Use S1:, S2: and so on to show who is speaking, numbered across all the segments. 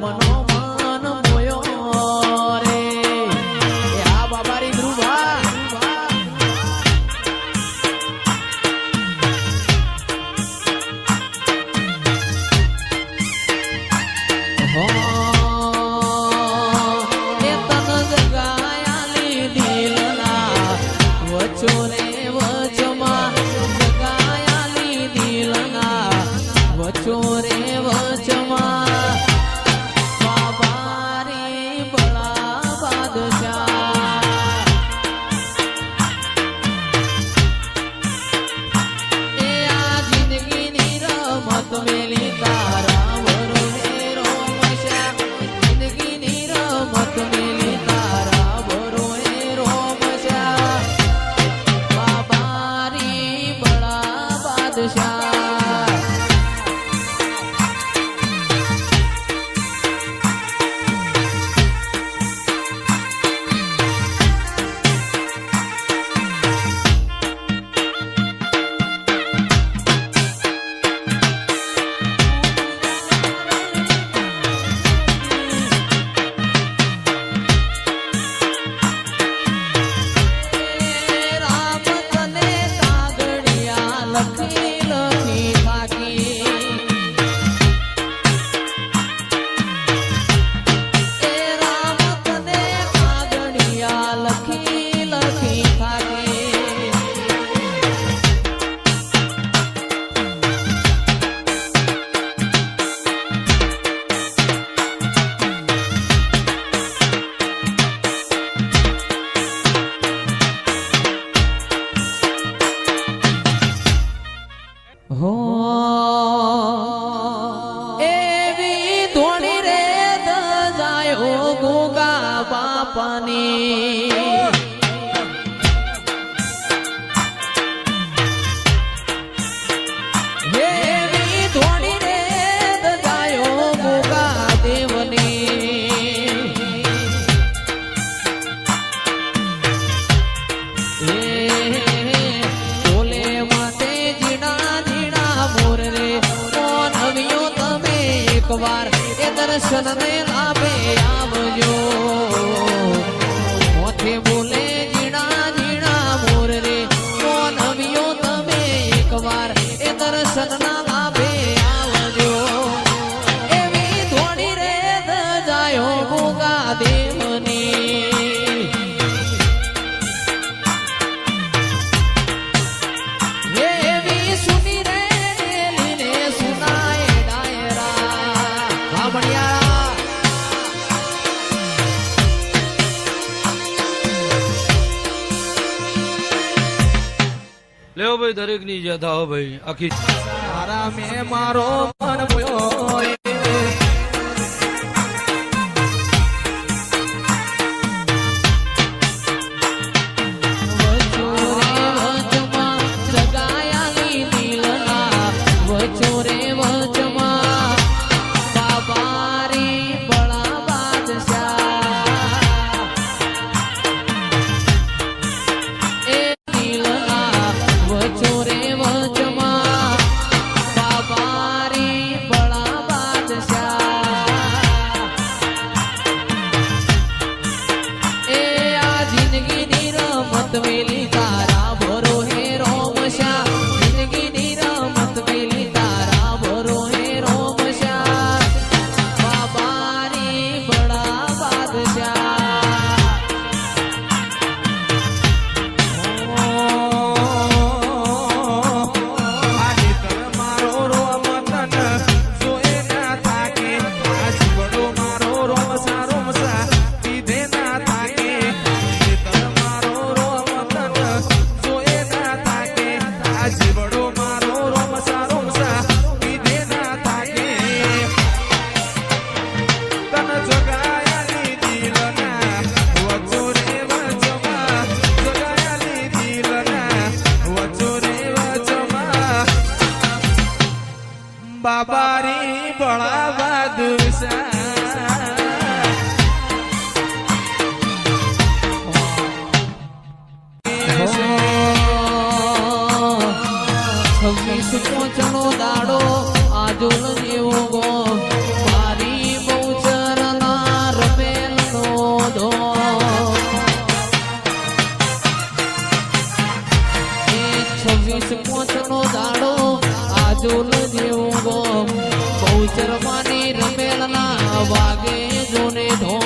S1: One. Oh, the જતા હો
S2: ભાઈ આખી
S1: તારા મેં મારો ગમ. બહુ ચરમાની રમેલના વાગે જોને ધો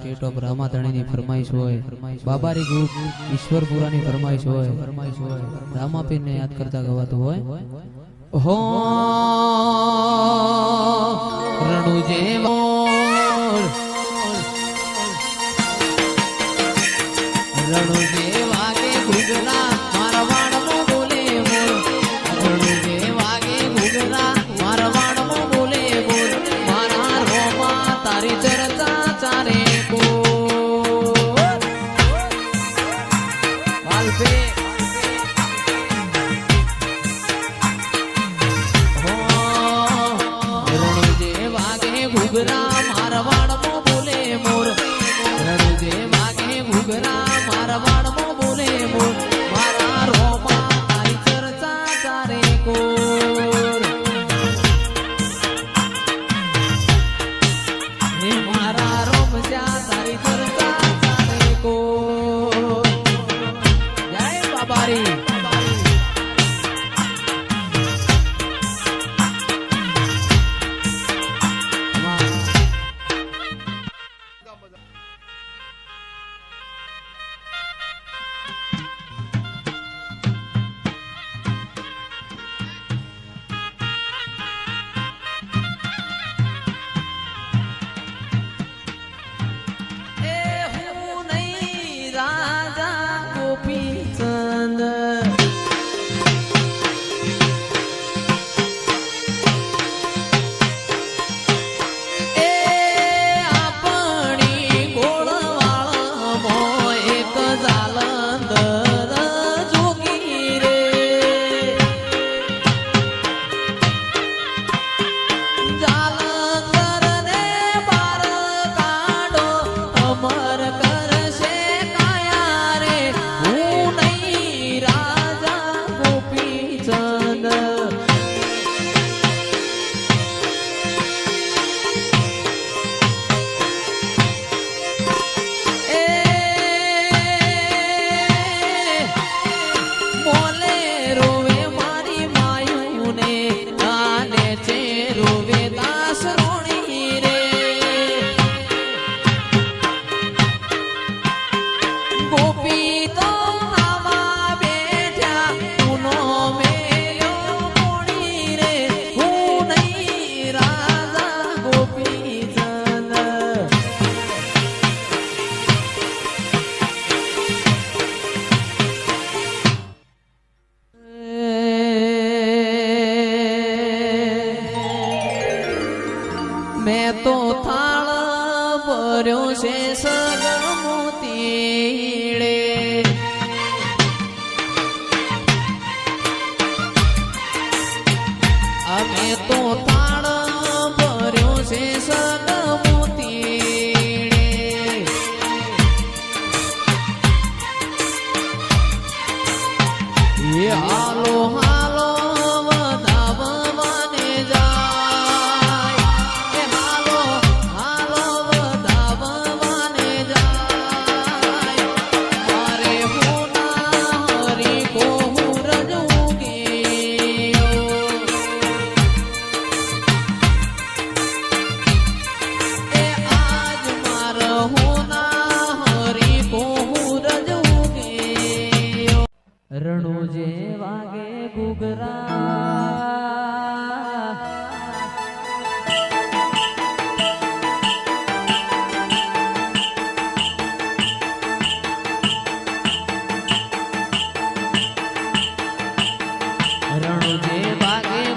S1: સ્ટેટ ઓફ રામાધણીની ફરમાઈશ હોય, બાબારી ગ્રુપ, ઈશ્વરપુરાની ફરમાઈશ હોય ફરમાઈશ હોય રામાપીરને યાદ કરતા ગવાતું હોય. હો રણુ જેવો para, para.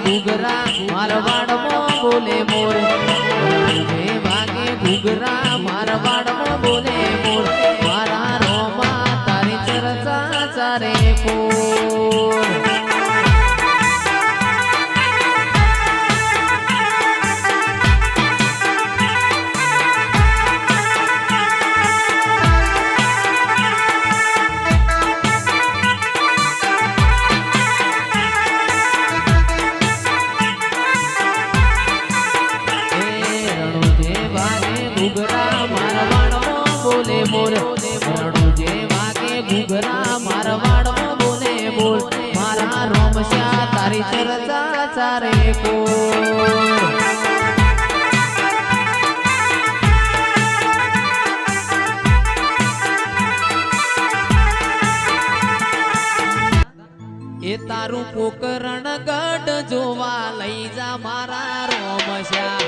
S1: ઘૂઘરા મારવાડમાં બોલે મો મારવાડો બોલે બોલ શરણુ જે વાગે ઘૂઘરા મારવાડો બોલે બોલ મારા રોમશ્યા તારી ચરતા ચારે કોર એ તારું પોકરણ ગઢ જોવા લઈ જા મારા રોમશ્યા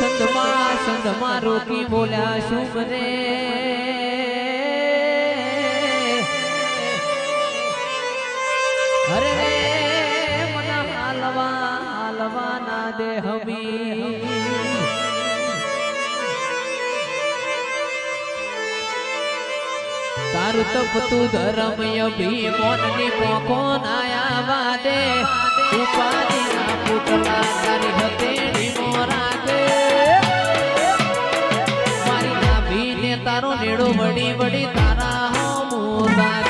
S1: સંધમાં સંધમાં રોકી બોલ્યા શુભ રે હરે મના હાલવા હાલવા ના દે હમી. તારું તપતું ધરમ અભી મોનની મોકો ના આવા દે. ઉપાધિ ના પુતળા તારી હતેડી મોરા દે તારો નેડો વડી વડી તારા હો મોતા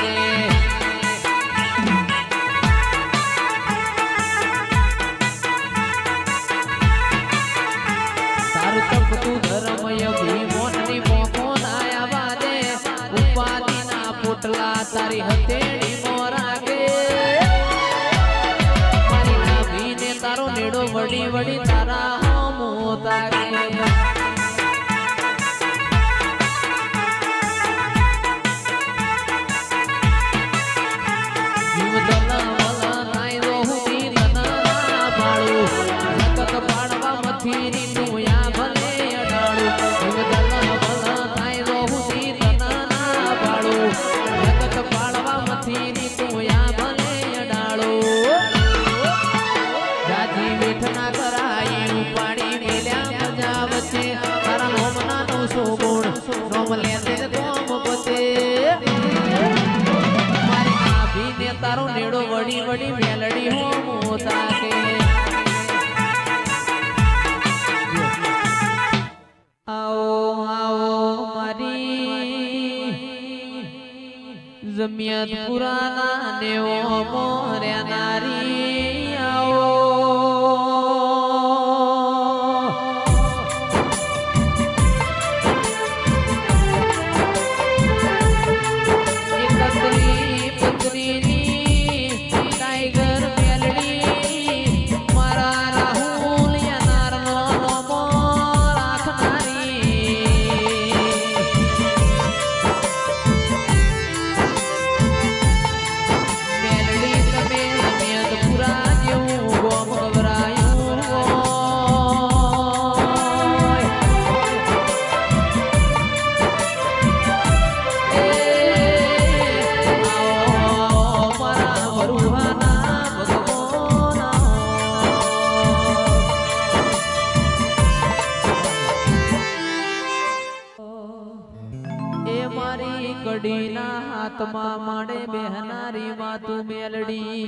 S1: વાતમાં માડે બેહનારી વાતું મેલડી.